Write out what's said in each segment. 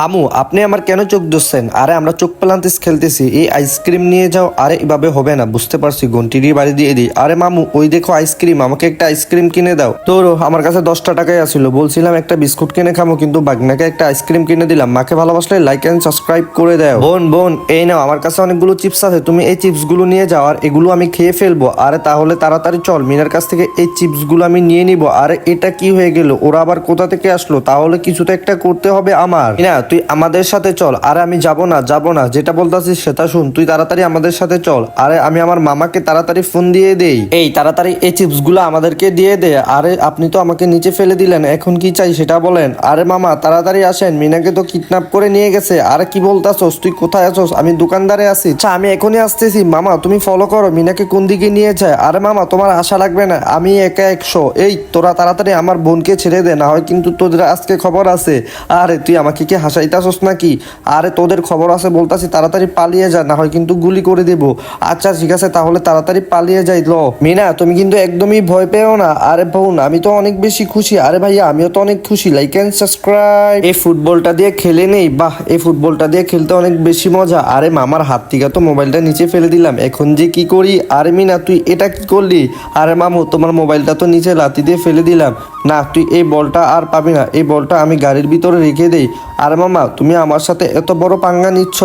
মামু, আপনি আমার কেন চোখ ধরছেন? আরে, আমরা চোখ পেলান্তিস খেলতেছি। এই আইসক্রিম নিয়ে যাও, আরে, এভাবে হবে না, বুঝতে পারছি ঘন্টির বাড়ি দিয়ে দিই। আরে মামু, ওই দেখো আইসক্রিম, আমাকে একটা আইসক্রিম কিনে দাও। তোর আমার কাছে দশটা টাকাই আসছিল বলছিলাম একটা বিস্কুট কিনে খামো, কিন্তু বাগনাকে একটা আইসক্রিম কিনে দিলাম। মাকে ভালোবাসলে লাইক এন্ড সাবস্ক্রাইব করে দাও। বোন বোন, এই নাও, আমার কাছে অনেকগুলো চিপস আছে, তুমি এই চিপসগুলো নিয়ে যাও, আর এগুলো আমি খেয়ে ফেলব। আরে, তাহলে তাড়াতাড়ি চল মিনার কাছ থেকে এই চিপসগুলো আমি নিয়ে নিব। আরে, এটা কি হয়ে গেল? ওরা আবার কোথা থেকে আসলো? তাহলে কিছু তো একটা করতে হবে আমার। না তুই আমাদের সাথে চল। আরে আমি যাব না যাব না। যেটা বলতাছিস সেটা শুন। তুই তাড়াতাড়ি আমাদের সাথে চল। আরে আমি আমার মামাকে তাড়াতাড়ি ফোন দিয়ে দেই। এই, তাড়াতাড়ি এই চিপসগুলো আমাদেরকে দিয়ে দে। আরে, আপনি তো আমাকে নিচে ফেলে দিলেন। এখন কি চাই সেটা বলেন। আরে মামা, তাড়াতাড়ি আসেন। মিনাকে তো কিডন্যাপ করে নিয়ে গেছে। আরে কি বলতাছস? তুই কোথায় আছোস? আমি দোকানদারে আছি। আচ্ছা আমি এখনই আসতেছি। মামা, তুমি ফলো করো। মিনাকে কোন দিকে নিয়ে যায়? আরে মামা, তোমার আশা লাগবে না। আমি একা একশো। এই, তোরা তাড়াতাড়ি আমার বোনকে ছেড়ে দে। না হয় কিন্তু তোদের আজকে খবর আছে। আরে, তুই আমাকে কি হাসাইতাছস নাকি? আরে তোদের খবর আছে বলতাছি, তাড়াতাড়ি পালিয়ে যা, না হয় কিন্তু গুলি করে দেব। আচ্ছা ঠিক আছে, তাহলে তাড়াতাড়ি পালিয়ে যাই, ল। মিনা, তুমি কিন্তু একদমই ভয় পেও না। আরে বোন, আমি তো অনেক বেশি খুশি। আরে ভাইয়া, আমিও তো অনেক খুশি। লাইক এন্ড সাবস্ক্রাইব এই ফুটবলটা দিয়ে খেলে নেই? বাহ, এই ফুটবলটা দিয়ে খেলতে অনেক বেশি মজা। আরে মামার হাত থেকে তো মোবাইলটা নিচে ফেলে দিলাম। এখন যে কি করি? আরে মিনা, তুই এটা কি করলি? আরে মামু, তোমার মোবাইলটা তো নিচে লাতি দিয়ে ফেলে দিলাম। না, তুই এই বলটা আর পাবি না। এই বলটা আমি গাড়ির ভিতরে রেখে দেই। আর মামা, তুমি আমার সাথে এত বড় পাঙ্গা নিচ্ছ।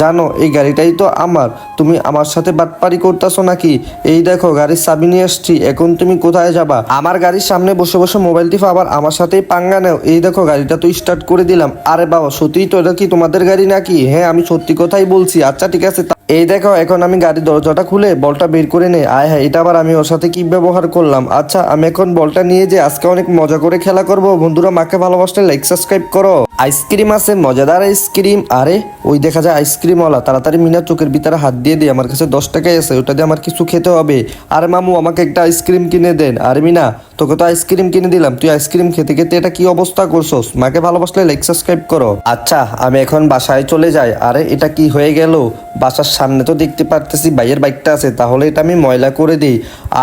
জানো, এই গাড়িটাই তো আমার। তুমি আমার সাথে বাটপারি করতেছো নাকি? এই দেখো, গাড়ির চাবি নিয়ে এসছি এখন তুমি কোথায় যাবা? আমার গাড়ির সামনে বসে বসে মোবাইল টিপা আবার আমার সাথেই পাঙ্গা নেও। এই দেখো, গাড়িটা তো স্টার্ট করে দিলাম। আরে বাবা, সত্যিই তো এটা কি তোমাদের গাড়ি নাকি? হ্যাঁ আমি সত্যি কথাই বলছি। আচ্ছা ঠিক আছে এই দেখো, এখন আমি গাড়ির দরজাটা খুলে বলটা বের করে নেই আয় হ্যাঁ এটা আবার আমি ওর সাথে কি ব্যবহার করলাম? আচ্ছা আমি এখন বলটা নিয়ে যে আজকে অনেক মজা করে খেলা করব। বন্ধুরা, মাকে ভালোবাসলে লাইক সাবস্ক্রাইব করো। আইসক্রিম আছে, মজাদার আইসক্রিম। আরে, ওই দেখা যায় আইসক্রিমওয়ালা। তাড়াতাড়ি মিনা চোখের ভিতরে হাত দিয়ে দিই আমার কাছে দশ টাকাই আছে, ওটা দিয়ে আমার কিছু খেতে হবে। আরে মামু, আমাকে একটা আইসক্রিম কিনে দেন। আরে মিনা তোকে তো আইসক্রিম কিনে দিলাম, তুই আইসক্রিম খেতে খেতে এটা কি অবস্থা করছস? মাকে ভালোবাসলে লাইক সাবস্ক্রাইব করো। আচ্ছা আমি এখন বাসায় চলে যাই। আরে, এটা কি হয়ে গেল? বাসার সামনে তো দেখতে পারতেছি বাইয়ের বাইকটা আছে, তাহলে এটা আমি ময়লা করে দিই।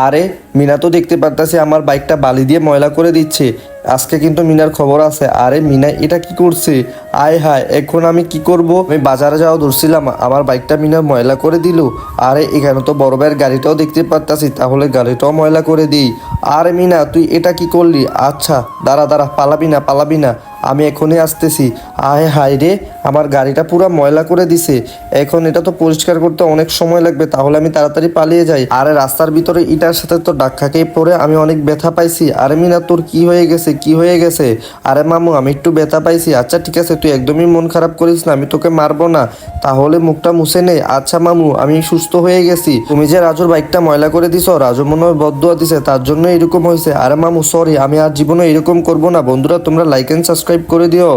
আরে, মিনা তো দেখতে পারতেছি, আমার বাইকটা বালি দিয়ে ময়লা করে দিচ্ছে। আজকে কিন্তু মিনার খবর আছে। আরে মিনা, এটা কি করছে? আয় হায়, এখন আমি কি করব? আমি বাজারে যাওয়া ধরছিলাম, আমার বাইকটা মিনা ময়লা করে দিল। আরে, এখানে তো বড় ভাইয়ের গাড়িটাও দেখতে পারতাছি, তাহলে গাড়িটাও ময়লা করে দিই। আরে মিনা, তুই এটা কি করলি? আচ্ছা দাঁড়া দাঁড়া, পালাবি না পালাবি না। আমি এখনই আসতেছি। আয় হায় রে, আমার গাড়িটা পুরো ময়লা করে দিছে। এখন এটা তো পরিষ্কার করতে অনেক সময় লাগবে, তাহলে আমি তাড়াতাড়ি পালিয়ে যাই। আরে রাস্তার ভিতরে ইটার সাথে তো ডাক্কা খেয়ে পড়ে, আমি অনেক ব্যথা পাইছি। আরে মিনা, তোর কি হয়ে গেছে? কি হয়ে গেছে? আরে মামু, আমি একটু ব্যথা পাইছি। আচ্ছা ঠিক আছে, তুই একদমই মন খারাপ করিস না, আমি তোকে মারবো না। তাহলে মুখটা মুছে নে। আচ্ছা মামু, আমি সুস্থ হয়ে গেছি। তুমি যে রাজুর বাইকটা ময়লা করে দিছো, রাজু মনে হয় বদুয়া দিছে, তার জন্য এরকম হয়েছে। আরে মামু সরি আমি আর জীবনে এরকম করব না। বন্ধুরা, তোমরা লাইক এন্ড সাবস্ক্রাইব করে দিও।